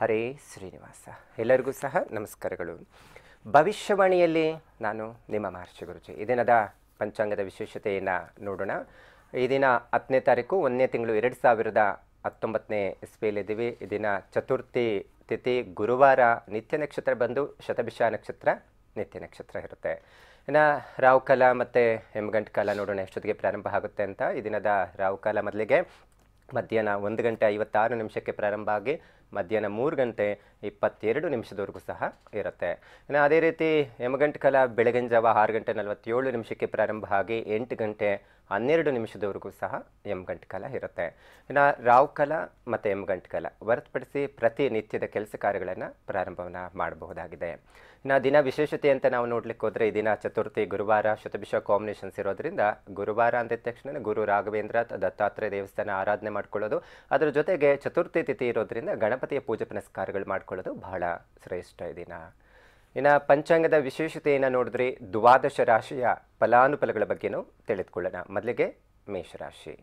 ಹರೇ ಶ್ರೀನಿವಾಸ. ಎಲ್ಲರಿಗೂ ಸಹ ನಮಸ್ಕಾರಗಳು. ಭವಿಷ್ಯವಾಣಿಯಲ್ಲಿ ನಾನು ನಿಮ್ಮ ಮಹರ್ಷಿ ಗುರುಜಿ. ಈ ದಿನದ ಪಂಚಾಂಗದ ವಿಶೇಷತೆಯನ್ನು ನೋಡೋಣ. ಈ ದಿನ ಹತ್ತನೇ ತಾರೀಕು, ಒಂದನೇ ತಿಂಗಳು ಎರಡು ಸಾವಿರದ ಹತ್ತೊಂಬತ್ತನೇ ಇಸ್ವಿಯಲ್ಲಿದ್ದೀವಿ ಈ ದಿನ ಚತುರ್ಥಿ ತಿಥಿ, ಗುರುವಾರ ನಿತ್ಯ ನಕ್ಷತ್ರ ಬಂದು ಶತಭಿಷ ನಕ್ಷತ್ರ, ನಿತ್ಯ ನಕ್ಷತ್ರ ಇರುತ್ತೆ. ಇನ್ನು ರಾಹುಕಾಲ ಮತ್ತು ಹೆಮ್ಗಂಟ್ ಕಾಲ ನೋಡೋಣ ಎಷ್ಟೊತ್ತಿಗೆ ಪ್ರಾರಂಭ ಆಗುತ್ತೆ ಅಂತ. ಈ ದಿನದ ರಾಹುಕಾಲ ಮೊದಲಿಗೆ ಮಧ್ಯಾಹ್ನ ಒಂದು ಗಂಟೆ ಐವತ್ತಾರು ನಿಮಿಷಕ್ಕೆ ಪ್ರಾರಂಭ ಆಗಿ ಮಧ್ಯಾಹ್ನ ಮೂರು ಗಂಟೆ ಇಪ್ಪತ್ತೆರಡು ನಿಮಿಷದವರೆಗೂ ಸಹ ಇರುತ್ತೆ. ಇನ್ನು ಅದೇ ರೀತಿ ಯಮಗಂಟ ಕಾಲ ಬೆಳಗಿನ ಜಾವ ಆರು ಗಂಟೆ ನಲವತ್ತೇಳು ನಿಮಿಷಕ್ಕೆ ಪ್ರಾರಂಭ ಆಗಿ ಎಂಟು ಗಂಟೆ ಹನ್ನೆರಡು ನಿಮಿಷದವರೆಗೂ ಸಹ ಯಮಗಂಟ ಕಾಲ ಇರುತ್ತೆ. ಇನ್ನು ರಾವ್ ಕಾಲ ಮತ್ತು ಯಮಗಂಟ ಕಾಲ ಹೊರತುಪಡಿಸಿ ಪ್ರತಿನಿತ್ಯದ ಕೆಲಸ ಕಾರ್ಯಗಳನ್ನು ಪ್ರಾರಂಭವನ್ನು ಮಾಡಬಹುದಾಗಿದೆ. ಇನ್ನು ದಿನ ವಿಶೇಷತೆ ಅಂತ ನಾವು ನೋಡ್ಲಿಕ್ಕೆ ಹೋದ್ರೆ ಈ ದಿನ ಚತುರ್ಥಿ, ಗುರುವಾರ ಶತಭಿಷ ಕಾಂಬಿನೇಷನ್ಸ್ ಇರೋದ್ರಿಂದ ಗುರುವಾರ ಅಂದಿದ ತಕ್ಷಣ ಗುರು ರಾಘವೇಂದ್ರ ದತ್ತಾತ್ರೇಯ ದೇವಸ್ಥಾನ ಆರಾಧನೆ ಮಾಡ್ಕೊಳ್ಳೋದು. ಅದರ ಜೊತೆಗೆ ಚತುರ್ಥಿ ತಿಥಿ ಇರೋದ್ರಿಂದ ಗಣಪತಿಯ ಪೂಜೆ ಪುನಸ್ಕಾರಗಳು ಮಾಡ್ಕೊಳ್ಳೋದು ಬಹಳ ಶ್ರೇಷ್ಠ ಈ ದಿನ. ಇನ್ನು ಪಂಚಾಂಗದ ವಿಶೇಷತೆಯನ್ನು ನೋಡಿದ್ರೆ ದ್ವಾದಶ ರಾಶಿಯ ಫಲಾನುಫಲಗಳ ಬಗ್ಗೆನೂ ತಿಳಿದುಕೊಳ್ಳೋಣ. ಮೊದಲಿಗೆ ಮೇಷರಾಶಿ.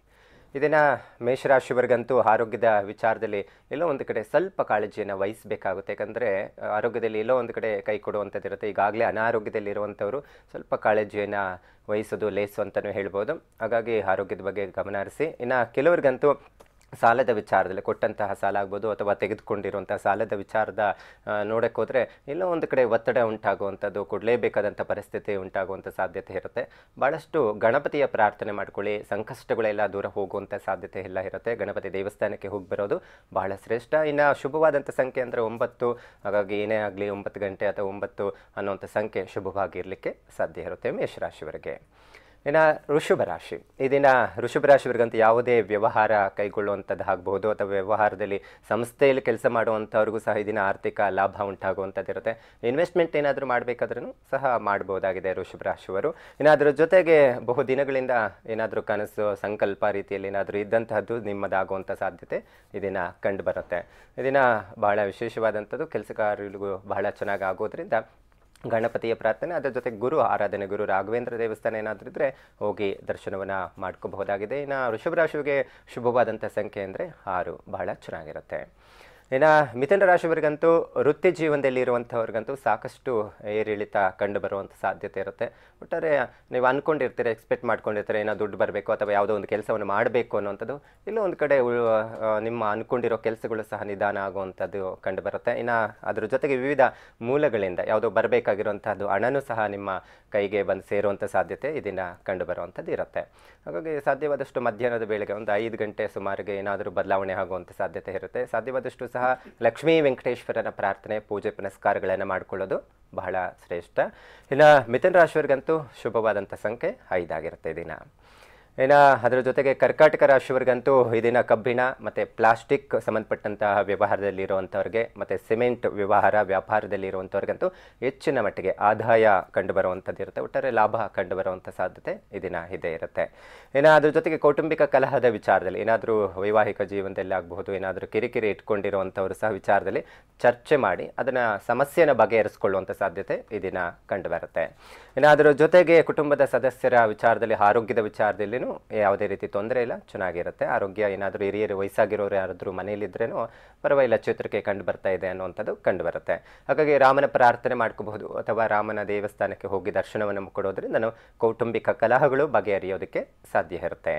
ಇದನ್ನು ಮೇಷರಾಶಿಯವರಿಗಂತೂ ಆರೋಗ್ಯದ ವಿಚಾರದಲ್ಲಿ ಎಲ್ಲೋ ಒಂದು ಕಡೆ ಸ್ವಲ್ಪ ಕಾಳಜಿಯನ್ನು ವಹಿಸಬೇಕಾಗುತ್ತೆ. ಯಾಕಂದರೆ ಆರೋಗ್ಯದಲ್ಲಿ ಎಲ್ಲೋ ಒಂದು ಕಡೆ ಕೈ ಕೊಡುವಂಥದ್ದಿರುತ್ತೆ ಈಗಾಗಲೇ ಅನಾರೋಗ್ಯದಲ್ಲಿ ಇರುವಂಥವರು ಸ್ವಲ್ಪ ಕಾಳಜಿಯನ್ನು ವಹಿಸೋದು, ಲೇಸು ಅಂತಲೂ ಹೇಳ್ಬೋದು. ಹಾಗಾಗಿ ಆರೋಗ್ಯದ ಬಗ್ಗೆ ಗಮನ ಹರಿಸಿ. ಇನ್ನು ಕೆಲವರಿಗಂತೂ ಸಾಲದ ವಿಚಾರದಲ್ಲಿ ಕೊಟ್ಟಂತಹ ಸಾಲ ಆಗ್ಬೋದು ಅಥವಾ ತೆಗೆದುಕೊಂಡಿರುವಂಥ ಸಾಲದ ವಿಚಾರದ ನೋಡಕ್ಕೆ ಹೋದರೆ ಎಲ್ಲೋ ಒಂದು ಕಡೆ ಒತ್ತಡ ಉಂಟಾಗುವಂಥದ್ದು ಕೊಡಲೇಬೇಕಾದಂಥ ಪರಿಸ್ಥಿತಿ ಉಂಟಾಗುವಂಥ ಸಾಧ್ಯತೆ ಇರುತ್ತೆ. ಭಾಳಷ್ಟು ಗಣಪತಿಯ ಪ್ರಾರ್ಥನೆ ಮಾಡ್ಕೊಳ್ಳಿ, ಸಂಕಷ್ಟಗಳೆಲ್ಲ ದೂರ ಹೋಗುವಂಥ ಸಾಧ್ಯತೆ ಎಲ್ಲ ಇರುತ್ತೆ. ಗಣಪತಿ ದೇವಸ್ಥಾನಕ್ಕೆ ಹೋಗಿ ಬರೋದು ಬಹಳ ಶ್ರೇಷ್ಠ. ಇನ್ನು ಶುಭವಾದಂಥ ಸಂಖ್ಯೆ ಅಂದರೆ ಒಂಬತ್ತು, ಹಾಗಾಗಿ ಏನೇ ಆಗಲಿ ಒಂಬತ್ತು ಗಂಟೆ ಅಥವಾ ಒಂಬತ್ತು ಅನ್ನುವಂಥ ಸಂಖ್ಯೆ ಶುಭವಾಗಿರಲಿಕ್ಕೆ ಸಾಧ್ಯ ಇರುತ್ತೆ ಮೇಷರಾಶಿಯವರಿಗೆ. ಇನ್ನು ಋಷಭ ರಾಶಿ. ಈ ದಿನ ಋಷಭ ರಾಶಿಯವರಿಗಂತೂ ಯಾವುದೇ ವ್ಯವಹಾರ ಕೈಗೊಳ್ಳುವಂಥದ್ದು ಆಗಬಹುದು ಅಥವಾ ವ್ಯವಹಾರದಲ್ಲಿ ಸಂಸ್ಥೆಯಲ್ಲಿ ಕೆಲಸ ಮಾಡುವಂಥವ್ರಿಗೂ ಸಹ ಈ ದಿನ ಆರ್ಥಿಕ ಲಾಭ ಉಂಟಾಗುವಂಥದ್ದಿರುತ್ತೆ ಇನ್ವೆಸ್ಟ್ಮೆಂಟ್ ಏನಾದರೂ ಮಾಡಬೇಕಾದ್ರೂ ಸಹ ಮಾಡ್ಬೋದಾಗಿದೆ ಋಷಭ ರಾಶಿಯವರು. ಇನ್ನು ಜೊತೆಗೆ ಬಹು ದಿನಗಳಿಂದ ಏನಾದರೂ ಕನಸು, ಸಂಕಲ್ಪ ರೀತಿಯಲ್ಲಿ ಏನಾದರೂ ಇದ್ದಂತಹದ್ದು ನಿಮ್ಮದಾಗುವಂಥ ಸಾಧ್ಯತೆ ಈ ದಿನ ಕಂಡು ಬರುತ್ತೆ. ಈ ದಿನ ಬಹಳ ವಿಶೇಷವಾದಂಥದ್ದು, ಕೆಲಸ ಕಾರ್ಯಗಳಿಗೂ ಬಹಳ ಚೆನ್ನಾಗಿ ಆಗೋದ್ರಿಂದ ಗಣಪತಿಯ ಪ್ರಾರ್ಥನೆ, ಅದರ ಜೊತೆ ಗುರು ಆರಾಧನೆ, ಗುರು ರಾಘವೇಂದ್ರ ದೇವಸ್ಥಾನ ಏನಾದರೂ ಇದ್ದರೆ ಹೋಗಿ ದರ್ಶನವನ್ನು ಮಾಡ್ಕೋಬಹುದಾಗಿದೆ. ಇನ್ನು ವೃಷಭ ರಾಶಿಗೆ ಶುಭವಾದಂಥ ಸಂಖ್ಯೆ ಅಂದರೆ ಆರು. ಬಹಳ ಚೆನ್ನಾಗಿರುತ್ತೆ. ಇನ್ನು ಮಿಥುನ ರಾಶಿಯವರಿಗಂತೂ ವೃತ್ತಿ ಜೀವನದಲ್ಲಿ ಇರುವಂಥವ್ರಿಗಂತೂ ಸಾಕಷ್ಟು ಏರಿಳಿತ ಕಂಡು ಬರುವಂಥ ಸಾಧ್ಯತೆ ಇರುತ್ತೆ. ಒಟ್ಟಾರೆ ನೀವು ಅಂದ್ಕೊಂಡಿರ್ತೀರಿ ಎಕ್ಸ್ಪೆಕ್ಟ್ ಮಾಡ್ಕೊಂಡಿರ್ತೀರ, ಏನೋ ದುಡ್ಡು ಬರಬೇಕು ಅಥವಾ ಯಾವುದೋ ಒಂದು ಕೆಲಸವನ್ನು ಮಾಡಬೇಕು ಅನ್ನುವಂಥದ್ದು, ಇಲ್ಲೋ ಒಂದು ಕಡೆ ನಿಮ್ಮ ಅಂದ್ಕೊಂಡಿರೋ ಕೆಲಸಗಳು ಸಹ ನಿಧಾನ ಆಗುವಂಥದ್ದು ಕಂಡು ಬರುತ್ತೆ. ಇನ್ನು ಅದ್ರ ಜೊತೆಗೆ ವಿವಿಧ ಮೂಲಗಳಿಂದ ಯಾವುದೋ ಬರಬೇಕಾಗಿರುವಂಥದ್ದು ಹಣನೂ ಸಹ ನಿಮ್ಮ ಕೈಗೆ ಬಂದು ಸೇರುವಂಥ ಸಾಧ್ಯತೆ ಇದನ್ನು ಕಂಡು ಬರುವಂಥದ್ದು ಇರುತ್ತೆ. ಹಾಗಾಗಿ ಸಾಧ್ಯವಾದಷ್ಟು ಮಧ್ಯಾಹ್ನದ ವೇಳೆಗೆ ಒಂದು ಐದು ಗಂಟೆ ಸುಮಾರಿಗೆ ಏನಾದರೂ ಬದಲಾವಣೆ ಆಗುವಂಥ ಸಾಧ್ಯತೆ ಇರುತ್ತೆ. ಸಾಧ್ಯವಾದಷ್ಟು ಸಹ ಲಕ್ಷ್ಮೀ ವೆಂಕಟೇಶ್ವರನ ಪ್ರಾರ್ಥನೆ, ಪೂಜೆ ಪುನಸ್ಕಾರಗಳನ್ನು ಮಾಡಿಕೊಳ್ಳೋದು ಬಹಳ ಶ್ರೇಷ್ಠ. ಇನ್ನು ಮಿಥುನ ರಾಶಿಯವರಿಗಂತೂ ಶುಭವಾದಂಥ ಸಂಖ್ಯೆ ಐದಾಗಿರುತ್ತೆ ದಿನ. ಇನ್ನು ಅದರ ಜೊತೆಗೆ ಕರ್ಕಾಟಕ ರಾಶಿಯವರಿಗಂತೂ ಈ ದಿನ ಕಬ್ಬಿಣ ಮತ್ತು ಪ್ಲಾಸ್ಟಿಕ್ ಸಂಬಂಧಪಟ್ಟಂತಹ ವ್ಯವಹಾರದಲ್ಲಿ ಇರುವಂಥವ್ರಿಗೆ ಮತ್ತು ಸಿಮೆಂಟ್ ವ್ಯವಹಾರ ವ್ಯಾಪಾರದಲ್ಲಿ ಇರುವಂಥವ್ರಿಗಂತೂ ಹೆಚ್ಚಿನ ಮಟ್ಟಿಗೆ ಆದಾಯ ಕಂಡುಬರುವಂಥದ್ದು ಇರುತ್ತೆ ಒಟ್ಟಾರೆ ಲಾಭ ಕಂಡುಬರುವಂಥ ಸಾಧ್ಯತೆ ಈ ದಿನ ಇದೇ ಇರುತ್ತೆ. ಇನ್ನು ಅದ್ರ ಜೊತೆಗೆ ಕೌಟುಂಬಿಕ ಕಲಹದ ವಿಚಾರದಲ್ಲಿ ಏನಾದರೂ ವೈವಾಹಿಕ ಜೀವನದಲ್ಲಿ ಆಗಬಹುದು, ಏನಾದರೂ ಕಿರಿಕಿರಿ ಇಟ್ಕೊಂಡಿರುವಂಥವ್ರು ಸಹ ವಿಚಾರದಲ್ಲಿ ಚರ್ಚೆ ಮಾಡಿ ಅದನ್ನು ಸಮಸ್ಯೆನ ಬಗೆಹರಿಸ್ಕೊಳ್ಳುವಂಥ ಸಾಧ್ಯತೆ ಇದನ್ನು ಕಂಡುಬರುತ್ತೆ ಕಂಡು ಬರುತ್ತೆ. ಇನ್ನು ಅದರ ಜೊತೆಗೆ ಕುಟುಂಬದ ಸದಸ್ಯರ ವಿಚಾರದಲ್ಲಿ, ಆರೋಗ್ಯದ ವಿಚಾರದಲ್ಲಿನೂ ಯಾವುದೇ ರೀತಿ ತೊಂದರೆ ಇಲ್ಲ, ಚೆನ್ನಾಗಿರುತ್ತೆ. ಆರೋಗ್ಯ ಏನಾದರೂ ಹಿರಿಯರು, ವಯಸ್ಸಾಗಿರೋರು ಯಾರಾದರೂ ಮನೇಲಿದ್ರೇನೂ ಪರವಾಗಿಲ್ಲ ಚೇತರಿಕೆ ಕಂಡು ಬರ್ತಾ ಇದೆ ಅನ್ನುವಂಥದ್ದು ಕಂಡು ಬರುತ್ತೆ. ಹಾಗಾಗಿ ರಾಮನ ಪ್ರಾರ್ಥನೆ ಮಾಡ್ಕೋಬಹುದು, ಅಥವಾ ರಾಮನ ದೇವಸ್ಥಾನಕ್ಕೆ ಹೋಗಿ ದರ್ಶನವನ್ನು ಕೊಡೋದ್ರಿಂದ ನಾವು ಕೌಟುಂಬಿಕ ಕಲಹಗಳು ಬಗೆಹರಿಯೋದಕ್ಕೆ ಸಾಧ್ಯ ಇರುತ್ತೆ.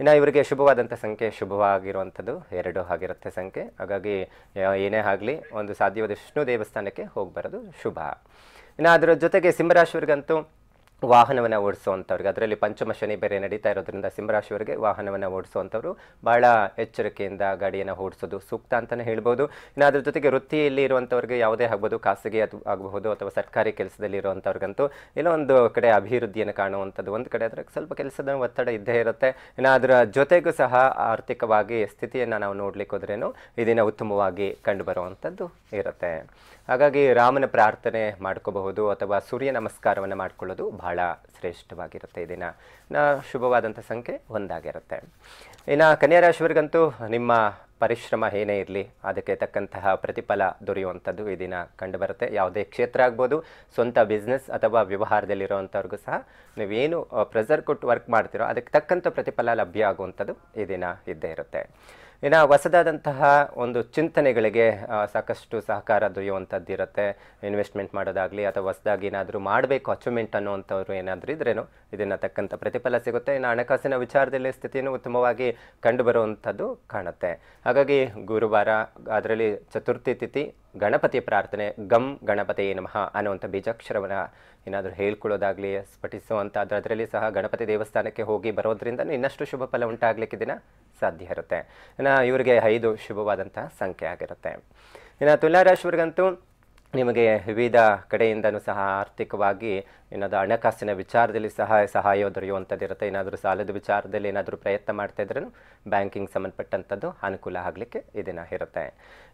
ಇನ್ನು ಇವರಿಗೆ ಶುಭವಾದಂಥ ಸಂಖ್ಯೆ, ಶುಭವಾಗಿರುವಂಥದ್ದು ಎರಡು ಆಗಿರುತ್ತೆ ಸಂಖ್ಯೆ. ಹಾಗಾಗಿ ಏನೇ ಆಗಲಿ, ಒಂದು ಸಾಧ್ಯವಾದ ವಿಷ್ಣು ದೇವಸ್ಥಾನಕ್ಕೆ ಹೋಗಿ ಬರೋದು ಶುಭ. ಇನ್ನು ಅದರ ಜೊತೆಗೆ ಸಿಂಹರಾಶಿಯವರಿಗಂತೂ ವಾಹನವನ್ನು ಓಡಿಸುವಂಥವ್ರಿಗೆ ಅದರಲ್ಲಿ ಪಂಚಮ ಶನಿ ಬೇರೆ ನಡೀತಾ ಇರೋದ್ರಿಂದ ಸಿಂಹರಾಶಿಯವರಿಗೆ ವಾಹನವನ್ನು ಓಡಿಸುವಂಥವ್ರು ಭಾಳ ಎಚ್ಚರಿಕೆಯಿಂದ ಗಾಡಿಯನ್ನು ಓಡಿಸೋದು ಸೂಕ್ತ ಅಂತಲೇ ಹೇಳ್ಬೋದು. ಇನ್ನು ಅದ್ರ ಜೊತೆಗೆ ವೃತ್ತಿಯಲ್ಲಿ ಇರುವಂಥವ್ರಿಗೆ ಯಾವುದೇ ಆಗ್ಬೋದು, ಖಾಸಗಿ ಅದು ಆಗಬಹುದು ಅಥವಾ ಸರ್ಕಾರಿ ಕೆಲಸದಲ್ಲಿ ಇರುವಂಥವ್ರಿಗಂತೂ ಇಲ್ಲ ಒಂದು ಕಡೆ ಅಭಿವೃದ್ಧಿಯನ್ನು ಕಾಣುವಂಥದ್ದು. ಒಂದು ಕಡೆ ಅದರ ಸ್ವಲ್ಪ ಕೆಲಸದ ಒತ್ತಡ ಇದ್ದೇ ಇರುತ್ತೆ. ಇನ್ನು ಅದರ ಜೊತೆಗೂ ಸಹ ಆರ್ಥಿಕವಾಗಿ ಸ್ಥಿತಿಯನ್ನು ನಾವು ನೋಡ್ಲಿಕ್ಕೆ ಹೋದ್ರೇನು ಇದನ್ನು ಉತ್ತಮವಾಗಿ ಕಂಡುಬರುವಂಥದ್ದು ಇರುತ್ತೆ. ಹಾಗಾಗಿ ರಾಮನ ಪ್ರಾರ್ಥನೆ ಮಾಡ್ಕೋಬಹುದು ಅಥವಾ ಸೂರ್ಯ ನಮಸ್ಕಾರವನ್ನು ಮಾಡ್ಕೊಳ್ಳೋದು ಬಹಳ ಶ್ರೇಷ್ಠವಾಗಿರುತ್ತೆ ಈ ದಿನ. ನಾ ಶುಭವಾದಂಥ ಸಂಖ್ಯೆ ಒಂದಾಗಿರುತ್ತೆ. ಇನ್ನು ಕನ್ಯಾ ರಾಶಿಯವರಿಗಂತೂ ನಿಮ್ಮ ಪರಿಶ್ರಮ ಏನೇ ಇರಲಿ, ಅದಕ್ಕೆ ತಕ್ಕಂತಹ ಪ್ರತಿಫಲ ದೊರೆಯುವಂಥದ್ದು ಈ ದಿನ ಕಂಡುಬರುತ್ತೆ. ಯಾವುದೇ ಕ್ಷೇತ್ರ ಆಗ್ಬೋದು, ಸ್ವಂತ ಬಿಸ್ನೆಸ್ ಅಥವಾ ವ್ಯವಹಾರದಲ್ಲಿರುವಂಥವ್ರಿಗೂ ಸಹ ನೀವೇನು ಪ್ರೆಸರ್ ಕೊಟ್ಟು ವರ್ಕ್ ಮಾಡ್ತಿರೋ ಅದಕ್ಕೆ ತಕ್ಕಂಥ ಪ್ರತಿಫಲ ಲಭ್ಯ ಆಗುವಂಥದ್ದು ಈ ದಿನ ಇದ್ದೇ ಇರುತ್ತೆ. ಇನ್ನು ಹೊಸದಾದಂತಹ ಒಂದು ಚಿಂತನೆಗಳಿಗೆ ಸಾಕಷ್ಟು ಸಹಕಾರ ದೊರೆಯುವಂಥದ್ದು ಇರುತ್ತೆ ಇನ್ವೆಸ್ಟ್ಮೆಂಟ್ ಮಾಡೋದಾಗಲಿ ಅಥವಾ ಹೊಸದಾಗಿ ಏನಾದರೂ ಮಾಡಬೇಕು, ಅಚೀವ್ಮೆಂಟ್ ಅನ್ನುವಂಥವ್ರು ಏನಾದರೂ ಇದ್ರೇನು ಇದನ್ನು ತಕ್ಕಂಥ ಪ್ರತಿಫಲ ಸಿಗುತ್ತೆ. ಇನ್ನು ಹಣಕಾಸಿನ ವಿಚಾರದಲ್ಲಿ ಸ್ಥಿತಿಯನ್ನು ಉತ್ತಮವಾಗಿ ಕಂಡುಬರುವಂಥದ್ದು ಕಾಣುತ್ತೆ. ಹಾಗಾಗಿ ಗುರುವಾರ, ಅದರಲ್ಲಿ ಚತುರ್ಥಿ ತಿಥಿ ಗಣಪತಿ ಪ್ರಾರ್ಥನೆ ಗಮ್ ಗಣಪತಿ ನಮಃ ಅನ್ನುವಂಥ ಬೀಜಾಕ್ಷರವನ್ನು ಏನಾದರೂ ಹೇಳ್ಕೊಳ್ಳೋದಾಗಲಿ ಸ್ಫಟಿಸುವಂಥದ್ದು ಅದರಲ್ಲಿ ಸಹ ಗಣಪತಿ ದೇವಸ್ಥಾನಕ್ಕೆ ಹೋಗಿ ಬರೋದ್ರಿಂದ ಇನ್ನಷ್ಟು ಶುಭ ಫಲ ಉಂಟಾಗಲಿಕ್ಕೆ ದಿನ ಸಾಧ್ಯ ಇರುತ್ತೆ. ಇನ್ನು ಇವರಿಗೆ ಐದು ಶುಭವಾದಂತಹ ಸಂಖ್ಯೆ ಆಗಿರುತ್ತೆ. ಇನ್ನು ತುಲಾರಾಶಿಯವರಿಗಂತೂ ನಿಮಗೆ ವಿವಿಧ ಕಡೆಯಿಂದನೂ ಸಹ ಆರ್ಥಿಕವಾಗಿ ಏನಾದರೂ ಹಣಕಾಸಿನ ವಿಚಾರದಲ್ಲಿ ಸಹ ಸಹಾಯ ದೊರೆಯುವಂಥದ್ದು ಇರುತ್ತೆ. ಏನಾದರೂ ಸಾಲದ ವಿಚಾರದಲ್ಲಿ ಏನಾದರೂ ಪ್ರಯತ್ನ ಮಾಡ್ತಾ ಇದ್ರೂ ಬ್ಯಾಂಕಿಂಗ್ ಸಂಬಂಧಪಟ್ಟಂಥದ್ದು ಅನುಕೂಲ ಆಗಲಿಕ್ಕೆ ಇದನ್ನು ಇರುತ್ತೆ.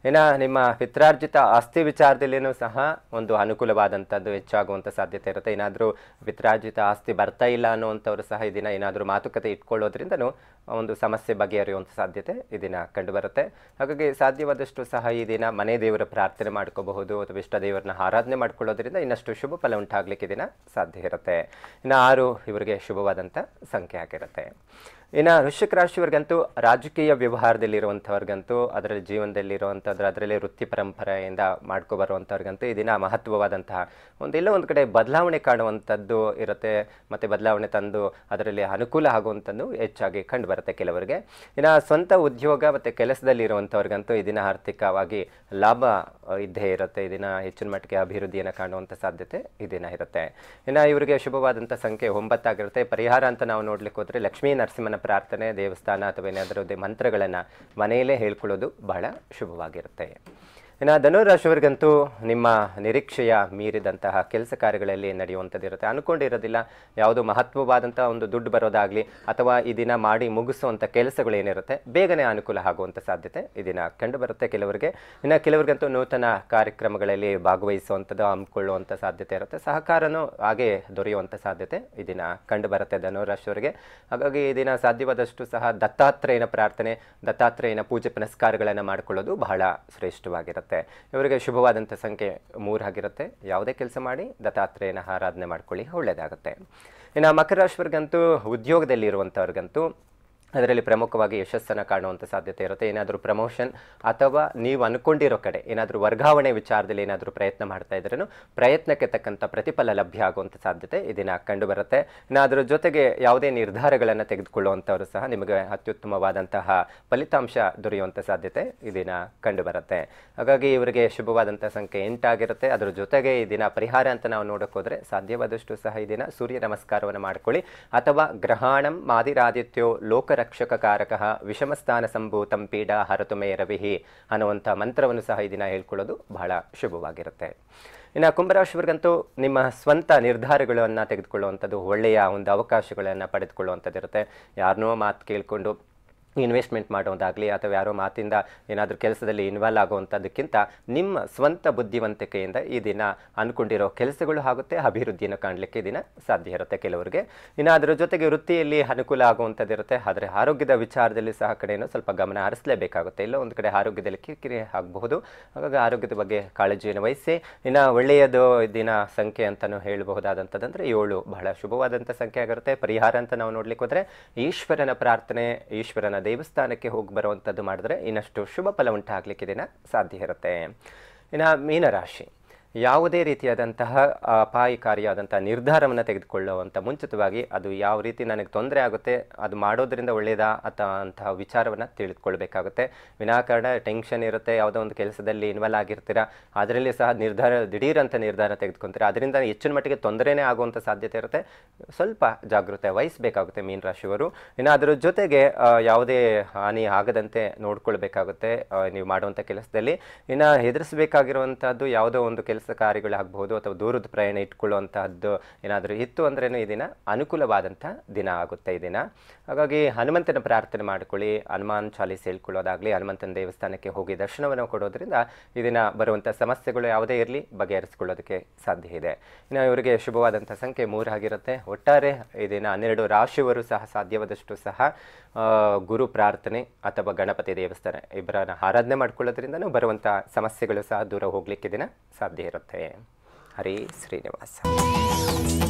ಇನ್ನು ನಿಮ್ಮ ಪಿತ್ರಾರ್ಜಿತ ಆಸ್ತಿ ವಿಚಾರದಲ್ಲಿನೂ ಸಹ ಒಂದು ಅನುಕೂಲವಾದಂಥದ್ದು ಹೆಚ್ಚಾಗುವಂಥ ಸಾಧ್ಯತೆ ಇರುತ್ತೆ. ಏನಾದರೂ ಪಿತ್ರಾರ್ಜಿತ ಆಸ್ತಿ ಬರ್ತಾ ಇಲ್ಲ ಅನ್ನುವಂಥವ್ರು ಸಹ ಇದನ್ನು ಏನಾದರೂ ಮಾತುಕತೆ ಇಟ್ಕೊಳ್ಳೋದ್ರಿಂದನೂ ಒಂದು ಸಮಸ್ಯೆ ಬಗೆಹರಿಯುವಂಥ ಸಾಧ್ಯತೆ ಈ ದಿನ ಕಂಡುಬರುತ್ತೆ. ಹಾಗಾಗಿ ಸಾಧ್ಯವಾದಷ್ಟು ಸಹ ಈ ದಿನ ಮನೆ ದೇವರ ಪ್ರಾರ್ಥನೆ ಮಾಡ್ಕೋಬಹುದು ಅಥವಾ ಇಷ್ಟ ದೇವರನ್ನ ಆರಾಧನೆ ಮಾಡ್ಕೊಳ್ಳೋದ್ರಿಂದ ಇನ್ನಷ್ಟು ಶುಭ ಫಲ ಉಂಟಾಗಲಿಕ್ಕೆ ದಿನ ಸಾಧ್ಯ ಇರುತ್ತೆ. ಇನ್ನು ಆರು ಇವರಿಗೆ ಶುಭವಾದಂಥ ಸಂಖ್ಯೆ ಆಗಿರುತ್ತೆ. ಇನ್ನು ವೃಶ್ಚಿಕ ರಾಶಿಯವರಿಗಂತೂ ರಾಜಕೀಯ ವ್ಯವಹಾರದಲ್ಲಿರುವಂಥವ್ರಿಗಂತೂ, ಅದರಲ್ಲಿ ಜೀವನದಲ್ಲಿರುವಂಥದ್ದು ಅದರಲ್ಲಿ ವೃತ್ತಿ ಪರಂಪರೆಯಿಂದ ಮಾಡ್ಕೊ ಬರುವಂಥವ್ರಿಗಂತೂ ಈ ದಿನ ಮಹತ್ವವಾದಂತಹ ಒಂದೆಲ್ಲ ಒಂದು ಕಡೆ ಬದಲಾವಣೆ ಕಾಣುವಂಥದ್ದು ಇರುತ್ತೆ. ಮತ್ತು ಬದಲಾವಣೆ ತಂದು ಅದರಲ್ಲಿ ಅನುಕೂಲ ಆಗುವಂಥದ್ದು ಹೆಚ್ಚಾಗಿ ಕಂಡು ಬರುತ್ತೆ ಕೆಲವರಿಗೆ. ಇನ್ನು ಸ್ವಂತ ಉದ್ಯೋಗ ಮತ್ತು ಕೆಲಸದಲ್ಲಿರುವಂಥವ್ರಿಗಂತೂ ದಿನ ಆರ್ಥಿಕವಾಗಿ ಲಾಭ ಇದ್ದೇ ಇರುತ್ತೆ. ಇದನ್ನು ದಿನ ಹೆಚ್ಚಿನ ಮಟ್ಟಿಗೆ ಅಭಿವೃದ್ಧಿಯನ್ನು ಕಾಣುವಂಥ ಸಾಧ್ಯತೆ ಈ ದಿನ ಇರುತ್ತೆ. ಇನ್ನು ಇವರಿಗೆ ಶುಭವಾದಂಥ ಸಂಖ್ಯೆ ಒಂಬತ್ತಾಗಿರುತ್ತೆ. ಪರಿಹಾರ ಅಂತ ನಾವು ನೋಡ್ಲಿಕ್ಕೆ ಹೋದರೆ ಲಕ್ಷ್ಮೀ ನರಸಿಂಹನ ಪ್ರಾರ್ಥನೆ ದೇವಸ್ಥಾನ ಅಥವಾ ಏನಾದರೂ ಮಂತ್ರಗಳನ್ನು ಮನೆಯಲ್ಲೇ ಹೇಳ್ಕೊಳ್ಳೋದು ಬಹಳ ಶುಭವಾಗಿರುತ್ತೆ. ಇನ್ನು ಧನುರಾಶಿಯವರಿಗಂತೂ ನಿಮ್ಮ ನಿರೀಕ್ಷೆಯ ಮೀರಿದಂತಹ ಕೆಲಸ ಕಾರ್ಯಗಳಲ್ಲಿ ನಡೆಯುವಂಥದ್ದು ಇರುತ್ತೆ ಅನ್ಕೊಂಡಿರೋದಿಲ್ಲ, ಯಾವುದು ಮಹತ್ವವಾದಂಥ ಒಂದು ದುಡ್ಡು ಬರೋದಾಗಲಿ, ಅಥವಾ ಈ ದಿನ ಮಾಡಿ ಮುಗಿಸುವಂಥ ಕೆಲಸಗಳು ಏನಿರುತ್ತೆ ಬೇಗನೆ ಅನುಕೂಲ ಆಗುವಂಥ ಸಾಧ್ಯತೆ ಈ ದಿನ ಕಂಡು ಬರುತ್ತೆ ಕೆಲವರಿಗೆ. ಇನ್ನು ಕೆಲವರಿಗಂತೂ ನೂತನ ಕಾರ್ಯಕ್ರಮಗಳಲ್ಲಿ ಭಾಗವಹಿಸುವಂಥದ್ದು, ಹಮ್ಮಿಕೊಳ್ಳುವಂಥ ಸಾಧ್ಯತೆ ಇರುತ್ತೆ. ಸಹಕಾರನೂ ಹಾಗೆ ದೊರೆಯುವಂಥ ಸಾಧ್ಯತೆ ಈ ದಿನ ಕಂಡು ಬರುತ್ತೆ ಧನುರಾಶಿಯವರಿಗೆ. ಹಾಗಾಗಿ ಈ ದಿನ ಸಾಧ್ಯವಾದಷ್ಟು ಸಹ ದತ್ತಾತ್ರೇಯನ ಪ್ರಾರ್ಥನೆ, ದತ್ತಾತ್ರೇಯನ ಪೂಜೆ ಪುನಸ್ಕಾರಗಳನ್ನು ಮಾಡಿಕೊಳ್ಳೋದು ಬಹಳ ಶ್ರೇಷ್ಠವಾಗಿರುತ್ತೆ. ಇವರಿಗೆ ಶುಭವಾದಂಥ ಸಂಖ್ಯೆ ಮೂರಾಗಿರುತ್ತೆ ಯಾವುದೇ ಕೆಲಸ ಮಾಡಿ ದತ್ತಾತ್ರೇಯನ ಆರಾಧನೆ ಮಾಡ್ಕೊಳ್ಳಿ, ಒಳ್ಳೆಯದಾಗುತ್ತೆ. ಇನ್ನು ಮಕರ ಉದ್ಯೋಗದಲ್ಲಿ ಉದ್ಯೋಗದಲ್ಲಿರುವಂಥವ್ರಿಗಂತೂ ಅದರಲ್ಲಿ ಪ್ರಮುಖವಾಗಿ ಯಶಸ್ಸನ್ನು ಕಾಣುವಂಥ ಸಾಧ್ಯತೆ ಇರುತ್ತೆ. ಏನಾದರೂ ಪ್ರಮೋಷನ್ ಅಥವಾ ನೀವು ಅನ್ಕೊಂಡಿರೋ ಕಡೆ ಏನಾದರೂ ವರ್ಗಾವಣೆ ವಿಚಾರದಲ್ಲಿ ಏನಾದರೂ ಪ್ರಯತ್ನ ಮಾಡ್ತಾ ಇದ್ರೂ ಪ್ರಯತ್ನಕ್ಕೆ ತಕ್ಕಂಥ ಪ್ರತಿಫಲ ಲಭ್ಯ ಆಗುವಂಥ ಸಾಧ್ಯತೆ ಇದನ್ನು ಕಂಡು ಬರುತ್ತೆ ಇನ್ನು ಅದರ ಜೊತೆಗೆ ಯಾವುದೇ ನಿರ್ಧಾರಗಳನ್ನು ತೆಗೆದುಕೊಳ್ಳುವಂಥವರು ಸಹ ನಿಮಗೆ ಅತ್ಯುತ್ತಮವಾದಂತಹ ಫಲಿತಾಂಶ ದೊರೆಯುವಂಥ ಸಾಧ್ಯತೆ ಇದನ್ನು ಕಂಡುಬರುತ್ತೆ. ಕಂಡು ಬರುತ್ತೆ ಹಾಗಾಗಿ ಇವರಿಗೆ ಶುಭವಾದಂಥ ಸಂಖ್ಯೆ ಎಂಟಾಗಿರುತ್ತೆ. ಅದರ ಜೊತೆಗೆ ಈ ದಿನ ಪರಿಹಾರ ಅಂತ ನಾವು ನೋಡೋಕ್ಕೋದ್ರೆ ಸಾಧ್ಯವಾದಷ್ಟು ಸಹ ಈ ದಿನ ಸೂರ್ಯ ನಮಸ್ಕಾರವನ್ನು ಮಾಡ್ಕೊಳ್ಳಿ. ಅಥವಾ ಗ್ರಹಾಣಂ ಮಾದಿರಾದಿತ್ಯೋ ಲೋಕರಕ್ಷಕ ಕಾರಕ ವಿಷಮಸ್ಥಾನ ಸಂಭೂತಂ ಪೀಡಾ ಹರತು ಮೇ ರವಿಹಿ ಅನ್ನುವಂಥ ಮಂತ್ರವನ್ನು ಸಹ ಈ ದಿನ ಹೇಳ್ಕೊಳ್ಳೋದು ಬಹಳ ಶುಭವಾಗಿರುತ್ತೆ. ಇನ್ನು ಕುಂಭರಾಶಿವರಿಗಂತೂ ನಿಮ್ಮ ಸ್ವಂತ ನಿರ್ಧಾರಗಳನ್ನು ತೆಗೆದುಕೊಳ್ಳುವಂಥದ್ದು ಒಳ್ಳೆಯ ಒಂದು ಅವಕಾಶಗಳನ್ನು ಪಡೆದುಕೊಳ್ಳುವಂಥದ್ದಿರುತ್ತೆ. ಯಾರನ್ನೋ ಮಾತು ಕೇಳಿಕೊಂಡು ಇನ್ವೆಸ್ಟ್ಮೆಂಟ್ ಮಾಡೋದಾಗಲಿ ಅಥವಾ ಯಾರೋ ಮಾತಿಂದ ಏನಾದರೂ ಕೆಲಸದಲ್ಲಿ ಇನ್ವಾಲ್ವ್ ಆಗುವಂಥದ್ದಕ್ಕಿಂತ ನಿಮ್ಮ ಸ್ವಂತ ಬುದ್ಧಿವಂತಿಕೆಯಿಂದ ಈ ದಿನ ಅಂದ್ಕೊಂಡಿರೋ ಕೆಲಸಗಳು ಆಗುತ್ತೆ, ಅಭಿವೃದ್ಧಿಯನ್ನು ಕಾಣಲಿಕ್ಕೆ ದಿನ ಸಾಧ್ಯ ಇರುತ್ತೆ ಕೆಲವರಿಗೆ. ಇನ್ನು ಅದರ ಜೊತೆಗೆ ವೃತ್ತಿಯಲ್ಲಿ ಅನುಕೂಲ ಆಗುವಂಥದ್ದಿರುತ್ತೆ, ಆದರೆ ಆರೋಗ್ಯದ ವಿಚಾರದಲ್ಲಿ ಸಹ ಕಡೆಯೂ ಸ್ವಲ್ಪ ಗಮನ ಹರಿಸಲೇಬೇಕಾಗುತ್ತೆ. ಇಲ್ಲ ಒಂದು ಕಡೆ ಆರೋಗ್ಯದಲ್ಲಿ ಕಿರಿಕಿರಿ ಆಗಬಹುದು. ಹಾಗಾಗಿ ಆರೋಗ್ಯದ ಬಗ್ಗೆ ಕಾಳಜಿಯನ್ನು ವಹಿಸಿ. ಇನ್ನು ಒಳ್ಳೆಯದು ದಿನ ಸಂಖ್ಯೆ ಅಂತಲೂ ಹೇಳಬಹುದಾದಂಥದ್ದಂದರೆ ಏಳು ಬಹಳ ಶುಭವಾದಂಥ ಸಂಖ್ಯೆ ಆಗಿರುತ್ತೆ. ಪರಿಹಾರ ಅಂತ ನಾವು ನೋಡ್ಲಿಕ್ಕೆ ಹೋದರೆ ಈಶ್ವರನ ಪ್ರಾರ್ಥನೆ, ಈಶ್ವರನ ದೇವಸ್ಥಾನಕ್ಕೆ ಹೋಗಿ ಬರುವಂಥದ್ದು ಮಾಡಿದ್ರೆ ಇನ್ನಷ್ಟು ಶುಭ ಫಲ ಉಂಟಾಗಲಿಕ್ಕೆ ದಿನ ಸಾಧ್ಯ ಇರುತ್ತೆ. ಇನ್ನು ಮೀನರಾಶಿ. ಯಾವುದೇ ರೀತಿಯಾದಂತಹ ಅಪಾಯಕಾರಿಯಾದಂಥ ನಿರ್ಧಾರವನ್ನು ತೆಗೆದುಕೊಳ್ಳುವಂಥ ಮುಂಚಿತವಾಗಿ ಅದು ಯಾವ ರೀತಿ ನನಗೆ ತೊಂದರೆ ಆಗುತ್ತೆ, ಅದು ಮಾಡೋದ್ರಿಂದ ಒಳ್ಳೆಯದಾ ಅಥವಾ ಅಂತಹ ವಿಚಾರವನ್ನು ತಿಳಿದುಕೊಳ್ಬೇಕಾಗುತ್ತೆ. ವಿನಾಕಾರಣ ಟೆನ್ಷನ್ ಇರುತ್ತೆ, ಯಾವುದೋ ಒಂದು ಕೆಲಸದಲ್ಲಿ ಇನ್ವಾಲ್ವ್ ಆಗಿರ್ತೀರ, ಅದರಲ್ಲಿ ಸಹ ನಿರ್ಧಾರ ದಿಢೀರಂಥ ನಿರ್ಧಾರ ತೆಗೆದುಕೊಂತೀರ, ಅದರಿಂದ ಹೆಚ್ಚಿನ ಮಟ್ಟಿಗೆ ತೊಂದರೆನೇ ಆಗುವಂಥ ಸಾಧ್ಯತೆ ಇರುತ್ತೆ. ಸ್ವಲ್ಪ ಜಾಗೃತೆ ವಹಿಸಬೇಕಾಗುತ್ತೆ ಮೀನ ರಾಶಿಯವರು. ಇನ್ನು ಅದರ ಜೊತೆಗೆ ಯಾವುದೇ ಹಾನಿ ಆಗದಂತೆ ನೋಡ್ಕೊಳ್ಬೇಕಾಗುತ್ತೆ ನೀವು ಮಾಡುವಂಥ ಕೆಲಸದಲ್ಲಿ. ಇನ್ನು ಹೆದರಿಸಬೇಕಾಗಿರುವಂಥದ್ದು ಯಾವುದೋ ಒಂದು ಕೆಲಸ ಕಾರ್ಯಗಳಾಗಬಹುದು ಅಥವಾ ದೂರದ ಪ್ರಯಾಣ ಇಟ್ಕೊಳ್ಳುವಂತಹದ್ದು ಏನಾದರೂ ಇತ್ತು ಅಂದ್ರೇನು ಈ ದಿನ ಅನುಕೂಲವಾದಂಥ ದಿನ ಆಗುತ್ತೆ ಈ ದಿನ. ಹಾಗಾಗಿ ಹನುಮಂತನ ಪ್ರಾರ್ಥನೆ ಮಾಡ್ಕೊಳ್ಳಿ, ಹನುಮಾನ್ ಚಾಲೀಸ್ ಹೇಳ್ಕೊಳ್ಳೋದಾಗಲಿ, ಹನುಮಂತನ ದೇವಸ್ಥಾನಕ್ಕೆ ಹೋಗಿ ದರ್ಶನವನ್ನು ಕೊಡೋದ್ರಿಂದ ಈ ದಿನ ಬರುವಂಥ ಸಮಸ್ಯೆಗಳು ಯಾವುದೇ ಇರಲಿ ಬಗೆಹರಿಸ್ಕೊಳ್ಳೋದಕ್ಕೆ ಸಾಧ್ಯ ಇದೆ. ಇನ್ನು ಇವರಿಗೆ ಶುಭವಾದಂಥ ಸಂಖ್ಯೆ ಮೂರಾಗಿರುತ್ತೆ ಒಟ್ಟಾರೆ ಈ ದಿನ ಹನ್ನೆರಡು ರಾಶಿಯವರು ಸಹ ಸಾಧ್ಯವಾದಷ್ಟು ಸಹ ಗುರು ಪ್ರಾರ್ಥನೆ ಅಥವಾ ಗಣಪತಿ ದೇವಸ್ಥಾನ ಇಬ್ಬರನ್ನ ಆರಾಧನೆ ಮಾಡ್ಕೊಳ್ಳೋದ್ರಿಂದನೂ ಬರುವಂಥ ಸಮಸ್ಯೆಗಳು ಸಹ ದೂರ ಹೋಗ್ಲಿಕ್ಕೆ ದಿನ ಸಾಧ್ಯ ಇರುತ್ತೆ ಹರಿ ಶ್ರೀನಿವಾಸ